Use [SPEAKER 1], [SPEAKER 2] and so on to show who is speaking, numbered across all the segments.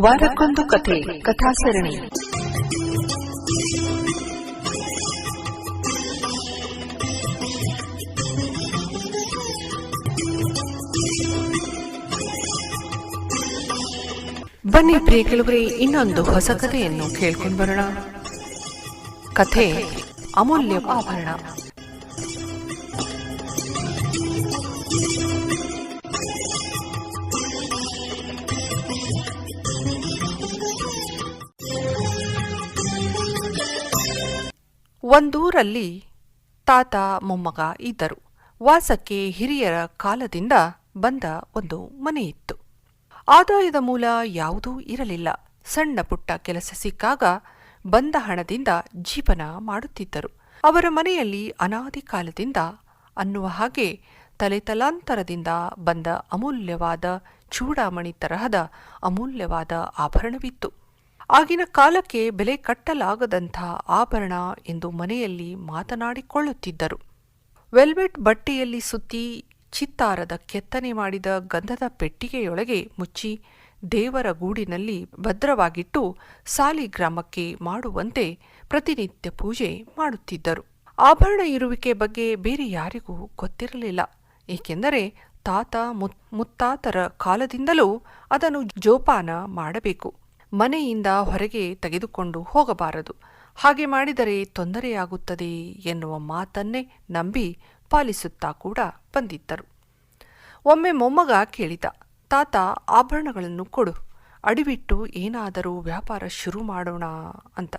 [SPEAKER 1] ವಾರಕ್ಕೊಂದು ಕಥೆ ಕಥಾಸರಣಿ. ಬನ್ನಿ ಪ್ರಿಯ ಕೆಲವರೇ ಇನ್ನೊಂದು ಹೊಸ ಕಥೆಯನ್ನು ಕೇಳ್ಕೊಂಡು ಬರೋಣ. ಕಥೆ ಅಮೂಲ್ಯ ಆಭರಣ ಒಂದೂರಲ್ಲಿ ತಾತ ಮೊಮ್ಮಗ ಇದ್ದರು. ವಾಸಕ್ಕೆ ಹಿರಿಯರ ಕಾಲದಿಂದ ಬಂದ ಒಂದು ಮನೆಯಿತ್ತು. ಆದಾಯದ ಮೂಲ ಯಾವುದೂ ಇರಲಿಲ್ಲ. ಸಣ್ಣ ಪುಟ್ಟ ಕೆಲಸ ಸಿಕ್ಕಾಗ ಬಂದ ಹಣದಿಂದ ಜೀವನ ಮಾಡುತ್ತಿದ್ದರು. ಅವರ ಮನೆಯಲ್ಲಿ ಅನಾದಿ ಕಾಲದಿಂದ ಅನ್ನುವ ಹಾಗೆ ತಲೆತಲಾಂತರದಿಂದ ಬಂದ ಅಮೂಲ್ಯವಾದ ಚೂಡಾಮಣಿ ತರಹದ ಅಮೂಲ್ಯವಾದ ಆಭರಣವಿತ್ತು. ಆಗಿನ ಕಾಲಕ್ಕೆ ಬೆಲೆ ಕಟ್ಟಲಾಗದಂಥ ಆಭರಣ ಎಂದು ಮನೆಯಲ್ಲಿ ಮಾತನಾಡಿಕೊಳ್ಳುತ್ತಿದ್ದರು. ವೆಲ್ವೆಟ್ ಬಟ್ಟೆಯಲ್ಲಿ ಸುತ್ತಿ ಚಿತ್ತಾರದ ಕೆತ್ತನೆ ಮಾಡಿದ ಗಂಧದ ಪೆಟ್ಟಿಗೆಯೊಳಗೆ ಮುಚ್ಚಿ ದೇವರ ಗೂಡಿನಲ್ಲಿ ಭದ್ರವಾಗಿಟ್ಟು ಸಾಲಿಗ್ರಾಮಕ್ಕೆ ಮಾಡುವಂತೆ ಪ್ರತಿನಿತ್ಯ ಪೂಜೆ ಮಾಡುತ್ತಿದ್ದರು. ಆಭರಣ ಇರುವಿಕೆ ಬಗ್ಗೆ ಬೇರೆ ಯಾರಿಗೂ ಗೊತ್ತಿರಲಿಲ್ಲ. ಏಕೆಂದರೆ ತಾತ ಮುತ್ತಾತರ ಕಾಲದಿಂದಲೂ ಅದನ್ನು ಜೋಪಾನ ಮಾಡಬೇಕು. ಮನೆಯಿಂದ ಹೊರಗೆ ತೆಗೆದುಕೊಂಡು ಹೋಗಬಾರದು. ಹಾಗೆ ಮಾಡಿದರೆ ತೊಂದರೆಯಾಗುತ್ತದೆ ಎನ್ನುವ ಮಾತನ್ನೇ ನಂಬಿ ಪಾಲಿಸುತ್ತಾ ಕೂಡ ಬಂದಿದ್ದರು. ಒಮ್ಮೆ ಮೊಮ್ಮಗ ಕೇಳಿದ, ತಾತ, ಆಭರಣಗಳನ್ನು ಕೊಡು ಅಡಿಬಿಟ್ಟು ಏನಾದರೂ ವ್ಯಾಪಾರ ಶುರು ಮಾಡೋಣ ಅಂತ.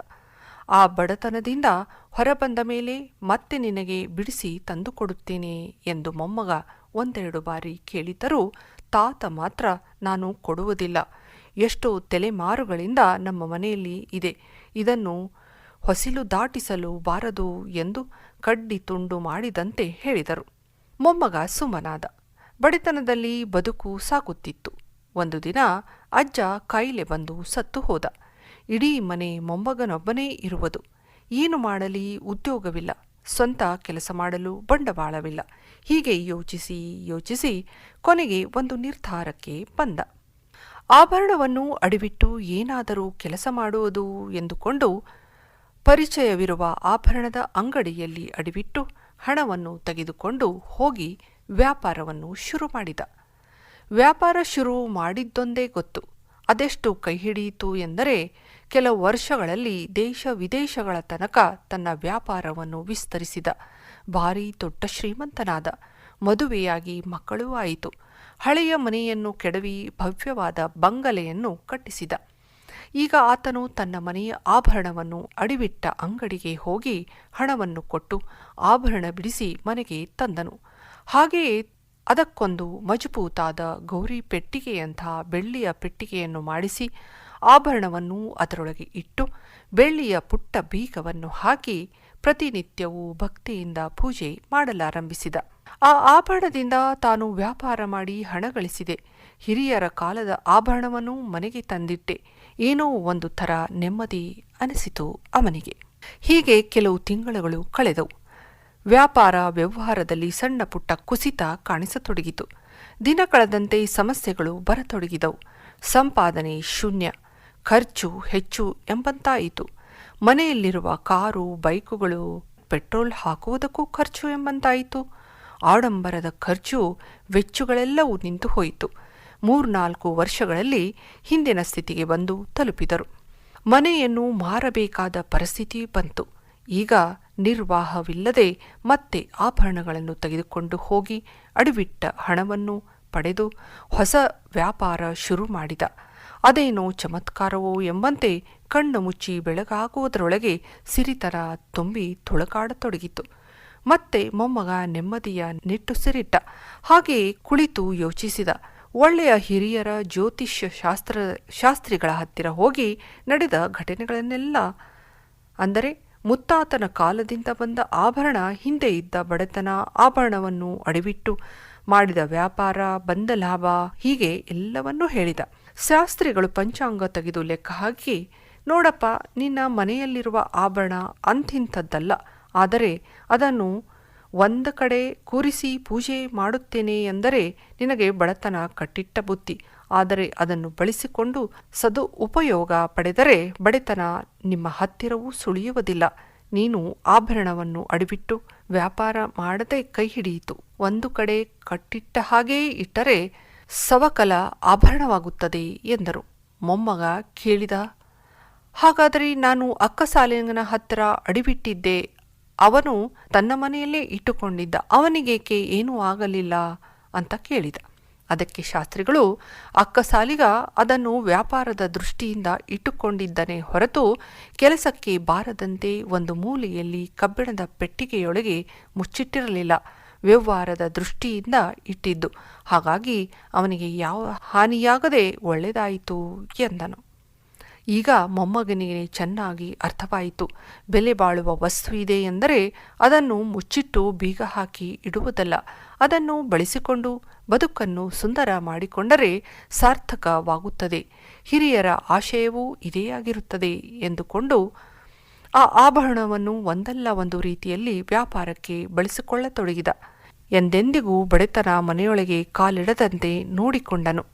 [SPEAKER 1] ಆ ಬಡತನದಿಂದ ಹೊರಬಂದ ಮೇಲೆ ಮತ್ತೆ ನಿನಗೆ ಬಿಡಿಸಿ ತಂದುಕೊಡುತ್ತೇನೆ ಎಂದು ಮೊಮ್ಮಗ ಒಂದೆರಡು ಬಾರಿ ಕೇಳಿದರೂ ತಾತ ಮಾತ್ರ ನಾನು ಕೊಡುವುದಿಲ್ಲ ಎಷ್ಟೋ ತಲೆಮಾರುಗಳಿಂದ ನಮ್ಮ ಮನೆಯಲ್ಲಿ ಇದೆ. ಇದನ್ನು ಹೊಸಿಲು ದಾಟಿಸಲು ಬಾರದು ಎಂದು ಕಡ್ಡಿ ತುಂಡು ಮಾಡಿದಂತೆ ಹೇಳಿದರು. ಮೊಮ್ಮಗ ಸುಮ್ಮನಾದ ಬಡಿತನದಲ್ಲಿ ಬದುಕು ಸಾಕುತ್ತಿತ್ತು. ಒಂದು ದಿನ ಅಜ್ಜ ಕಾಯಿಲೆ ಬಂದು ಸತ್ತು ಹೋದ. ಇಡೀ ಮನೆ ಮೊಮ್ಮಗನೊಬ್ಬನೇ ಇರುವುದು. ಏನು ಮಾಡಲಿ, ಉದ್ಯೋಗವಿಲ್ಲ. ಸ್ವಂತ ಕೆಲಸ ಮಾಡಲು ಬಂಡವಾಳವಿಲ್ಲ. ಹೀಗೆ ಯೋಚಿಸಿ ಯೋಚಿಸಿ ಕೊನೆಗೆ ಒಂದು ನಿರ್ಧಾರಕ್ಕೆ ಬಂದ. ಆಭರಣವನ್ನು ಅಡಿಬಿಟ್ಟು ಏನಾದರೂ ಕೆಲಸ ಮಾಡುವುದು ಎಂದುಕೊಂಡು ಪರಿಚಯವಿರುವ ಆಭರಣದ ಅಂಗಡಿಯಲ್ಲಿ ಅಡಿಬಿಟ್ಟು ಹಣವನ್ನು ತೆಗೆದುಕೊಂಡು ಹೋಗಿ ವ್ಯಾಪಾರವನ್ನು ಶುರು ಮಾಡಿದ. ವ್ಯಾಪಾರ ಶುರು ಮಾಡಿದ್ದೊಂದೇ ಗೊತ್ತು. ಅದೆಷ್ಟು ಕೈ ಹಿಡಿಯಿತು ಎಂದರೆ ಕೆಲವು ವರ್ಷಗಳಲ್ಲಿ ದೇಶ ವಿದೇಶಗಳ ತನಕ ತನ್ನ ವ್ಯಾಪಾರವನ್ನು ವಿಸ್ತರಿಸಿದ. ಭಾರೀ ದೊಡ್ಡ ಶ್ರೀಮಂತನಾದ ಮದುವೆಯಾಗಿ ಮಕ್ಕಳೂ ಆಯಿತು. ಹಳೆಯ ಮನೆಯನ್ನು ಕೆಡವಿ ಭವ್ಯವಾದ ಬಂಗಲೆಯನ್ನು ಕಟ್ಟಿಸಿದ. ಈಗ ಆತನು ತನ್ನ ಮನೆಯ ಆಭರಣವನ್ನು ಅಡಿಬಿಟ್ಟ ಅಂಗಡಿಗೆ ಹೋಗಿ ಹಣವನ್ನು ಕೊಟ್ಟು ಆಭರಣ ಬಿಡಿಸಿ ಮನೆಗೆ ತಂದನು. ಹಾಗೆಯೇ ಅದಕ್ಕೊಂದು ಮಜಬೂತಾದ ಗೌರಿ ಪೆಟ್ಟಿಗೆಯಂಥ ಬೆಳ್ಳಿಯ ಪೆಟ್ಟಿಗೆಯನ್ನು ಮಾಡಿಸಿ ಆಭರಣವನ್ನು ಅದರೊಳಗೆ ಇಟ್ಟು ಬೆಳ್ಳಿಯ ಪುಟ್ಟ ಬೀಗವನ್ನು ಹಾಕಿ ಪ್ರತಿನಿತ್ಯವೂ ಭಕ್ತಿಯಿಂದ ಪೂಜೆ ಮಾಡಲಾರಂಭಿಸಿದ. ಆ ಆಭರಣದಿಂದ ತಾನು ವ್ಯಾಪಾರ ಮಾಡಿ ಹಣ ಗಳಿಸಿದೆ. ಹಿರಿಯರ ಕಾಲದ ಆಭರಣವನ್ನು ಮನೆಗೆ ತಂದಿಟ್ಟೆ. ಏನೋ ಒಂದು ಥರ ನೆಮ್ಮದಿ ಅನಿಸಿತು ಅವನಿಗೆ. ಹೀಗೆ ಕೆಲವು ತಿಂಗಳುಗಳು ಕಳೆದವು. ವ್ಯಾಪಾರ ವ್ಯವಹಾರದಲ್ಲಿ ಸಣ್ಣ ಪುಟ್ಟ ಕುಸಿತ ಕಾಣಿಸತೊಡಗಿತು. ದಿನ ಕಳೆದಂತೆ ಸಮಸ್ಯೆಗಳು ಬರತೊಡಗಿದವು. ಸಂಪಾದನೆ ಶೂನ್ಯ, ಖರ್ಚು ಹೆಚ್ಚು ಎಂಬಂತಾಯಿತು. ಮನೆಯಲ್ಲಿರುವ ಕಾರು, ಬೈಕುಗಳು, ಪೆಟ್ರೋಲ್ ಹಾಕುವುದಕ್ಕೂ ಖರ್ಚು ಎಂಬಂತಾಯಿತು. ಆಡಂಬರದ ಖರ್ಚು ವೆಚ್ಚಗಳೆಲ್ಲವೂ ನಿಂತು ಹೋಯಿತು. ಮೂರ್ನಾಲ್ಕು ವರ್ಷಗಳಲ್ಲಿ ಹಿಂದಿನ ಸ್ಥಿತಿಗೆ ಬಂದು ತಲುಪಿದರು. ಮನೆಯನ್ನು ಮಾರಬೇಕಾದ ಪರಿಸ್ಥಿತಿ ಬಂತು. ಈಗ ನಿರ್ವಾಹವಿಲ್ಲದೆ ಮತ್ತೆ ಆಭರಣಗಳನ್ನು ತೆಗೆದುಕೊಂಡು ಹೋಗಿ ಅಡಿಬಿಟ್ಟ ಹಣವನ್ನು ಪಡೆದು ಹೊಸ ವ್ಯಾಪಾರ ಶುರು ಮಾಡಿದ. ಅದೇನೋ ಚಮತ್ಕಾರವೋ ಎಂಬಂತೆ ಕಣ್ಣು ಮುಚ್ಚಿ ಬೆಳಗಾಗುವುದರೊಳಗೆ ಸಿರಿತರ ತುಂಬಿ ತುಳಕಾಡತೊಡಗಿತು. ಮತ್ತೆ ಮೊಮ್ಮಗ ನೆಮ್ಮದಿಯ ನಿಟ್ಟುಸಿರಿಟ್ಟ ಹಾಗೆಯೇ ಕುಳಿತು ಯೋಚಿಸಿದ. ಒಳ್ಳೆಯ ಹಿರಿಯರ ಜ್ಯೋತಿಷ್ಯ ಶಾಸ್ತ್ರ, ಶಾಸ್ತ್ರಿಗಳ ಹತ್ತಿರ ಹೋಗಿ ನಡೆದ ಘಟನೆಗಳನ್ನೆಲ್ಲ ಅಂದರೆ ಮುತ್ತಾತನ ಕಾಲದಿಂದ ಬಂದ ಆಭರಣ, ಹಿಂದೆ ಇದ್ದ ಬಡತನ, ಆಭರಣವನ್ನು ಅಡಿಬಿಟ್ಟು ಮಾಡಿದ ವ್ಯಾಪಾರ, ಬಂದ ಲಾಭ, ಹೀಗೆ ಎಲ್ಲವನ್ನೂ ಹೇಳಿದ. ಶಾಸ್ತ್ರಿಗಳು ಪಂಚಾಂಗ ತೆಗೆದು ಲೆಕ್ಕ ಹಾಕಿ, ನೋಡಪ್ಪ ನಿನ್ನ ಮನೆಯಲ್ಲಿರುವ ಆಭರಣ ಅಂಥಿಂಥದ್ದಲ್ಲ ಆದರೆ ಅದನ್ನು ಒಂದು ಕಡೆ ಕೂರಿಸಿ ಪೂಜೆ ಮಾಡುತ್ತೇನೆ ಎಂದರೆ ನಿನಗೆ ಬಡತನ ಕಟ್ಟಿಟ್ಟ ಬುತ್ತಿ ಆದರೆ ಅದನ್ನು ಬಳಸಿಕೊಂಡು ಸದು ಉಪಯೋಗ ಪಡೆದರೆ ಬಡತನ ನಿಮ್ಮ ಹತ್ತಿರವೂ ಸುಳಿಯುವುದಿಲ್ಲ. ನೀನು ಆಭರಣವನ್ನು ಅಡಿಬಿಟ್ಟು ವ್ಯಾಪಾರ ಮಾಡದೆ ಕೈ ಹಿಡಿಯಿತು. ಒಂದು ಕಡೆ ಕಟ್ಟಿಟ್ಟ ಹಾಗೇ ಇಟ್ಟರೆ ಸವಕಲ ಆಭರಣವಾಗುತ್ತದೆ ಎಂದರು. ಮೊಮ್ಮಗ ಕೇಳಿದ, ಹಾಗಾದರೆ ನಾನು ಅಕ್ಕ ಸಾಲಿಗನ ಹತ್ತಿರ ಅಡಿಬಿಟ್ಟಿದ್ದೆ ಅವನು ತನ್ನ ಮನೆಯಲ್ಲೇ ಇಟ್ಟುಕೊಂಡಿದ್ದ. ಅವನಿಗೇಕೆ ಏನೂ ಆಗಲಿಲ್ಲ ಅಂತ ಕೇಳಿದ. ಅದಕ್ಕೆ ಶಾಸ್ತ್ರಿಗಳು, ಅಕ್ಕ ಸಾಲಿಗ ಅದನ್ನು ವ್ಯಾಪಾರದ ದೃಷ್ಟಿಯಿಂದ ಇಟ್ಟುಕೊಂಡಿದ್ದನೇ ಹೊರತು ಕೆಲಸಕ್ಕೆ ಬಾರದಂತೆ ಒಂದು ಮೂಲೆಯಲ್ಲಿ ಕಬ್ಬಿಣದ ಪೆಟ್ಟಿಗೆಯೊಳಗೆ ಮುಚ್ಚಿಟ್ಟಿರಲಿಲ್ಲ. ವ್ಯವಹಾರದ ದೃಷ್ಟಿಯಿಂದ ಇಟ್ಟಿದ್ದು. ಹಾಗಾಗಿ ಅವನಿಗೆ ಯಾವ ಹಾನಿಯಾಗದೆ ಒಳ್ಳೆಯದಾಯಿತು ಎಂದನು. ಈಗ ಮೊಮ್ಮಗನಿಗೆ ಚೆನ್ನಾಗಿ ಅರ್ಥವಾಯಿತು. ಬೆಲೆ ಬಾಳುವ ವಸ್ತು ಇದೆ ಎಂದರೆ ಅದನ್ನು ಮುಚ್ಚಿಟ್ಟು ಬೀಗ ಹಾಕಿ ಇಡುವುದಲ್ಲ. ಅದನ್ನು ಬಳಸಿಕೊಂಡು ಬದುಕನ್ನು ಸುಂದರ ಮಾಡಿಕೊಂಡರೆ ಸಾರ್ಥಕವಾಗುತ್ತದೆ. ಹಿರಿಯರ ಆಶಯವೂ ಇದೇ ಆಗಿರುತ್ತದೆ ಎಂದುಕೊಂಡು ಆ ಆಭರಣವನ್ನು ಒಂದಲ್ಲ ಒಂದು ರೀತಿಯಲ್ಲಿ ವ್ಯಾಪಾರಕ್ಕೆ ಬಳಸಿಕೊಳ್ಳತೊಡಗಿದ. ಎಂದೆಂದಿಗೂ ಬಡತನ ಮನೆಯೊಳಗೆ ಕಾಲಿಡದಂತೆ ನೋಡಿಕೊಂಡನು.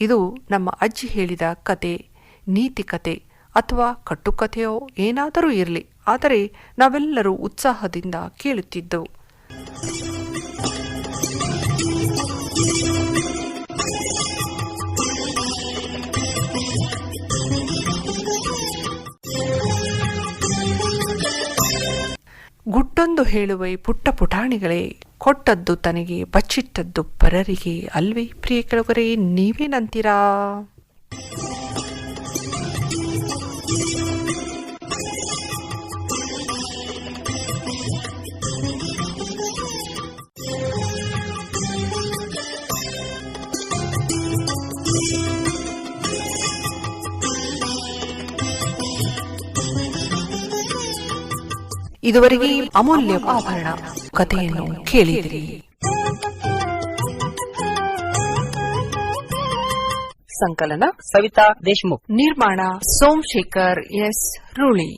[SPEAKER 1] ಇದು ನಮ್ಮ ಅಜ್ಜಿ ಹೇಳಿದ ಕತೆ. ನೀತಿ ಕತೆ ಅಥವಾ ಕಟ್ಟುಕಥೆಯೋ ಏನಾದರೂ ಇರಲಿ. ಆದರೆ ನಾವೆಲ್ಲರೂ ಉತ್ಸಾಹದಿಂದ ಕೇಳುತ್ತಿದ್ದವು. ಗುಟ್ಟೊಂದು ಹೇಳುವೆ ಪುಟ್ಟ ಪುಟಾಣಿಗಳೇ, ಕೊಟ್ಟದ್ದು ತನಗೆ ಬಚ್ಚಿಟ್ಟದ್ದು ಪರರಿಗೆ ಅಲ್ವೇ ಪ್ರಿಯ ಕೆಳಗರೆ, ನೀವೇನಂತೀರಾ? ಇದುವರೆಗೆ ಅಮೂಲ್ಯ ಆಭರಣ ಕಥೆಯನ್ನು ಕೇಳಿದಿರಿ. ಸಂಕಲನ
[SPEAKER 2] ಸವಿತಾ ದೇಶಮುಖ್.
[SPEAKER 1] ನಿರ್ಮಾಣ ಸೋಮಶೇಖರ್ ಎಸ್ ರೂಳಿ.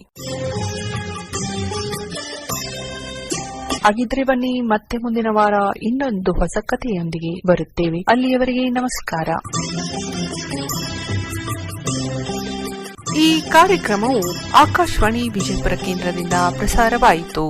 [SPEAKER 1] ಹಾಗಿದ್ರೆ ಬನ್ನಿ ಮತ್ತೆ ಮುಂದಿನ ವಾರ ಇನ್ನೊಂದು ಹೊಸ ಕಥೆಯೊಂದಿಗೆ ಬರುತ್ತೇವೆ. ಅಲ್ಲಿಯವರೆಗೆ ನಮಸ್ಕಾರ. ಈ ಕಾರ್ಯಕ್ರಮವು ಆಕಾಶವಾಣಿ ವಿಜಯಪುರ ಕೇಂದ್ರದಿಂದ ಪ್ರಸಾರವಾಯಿತು.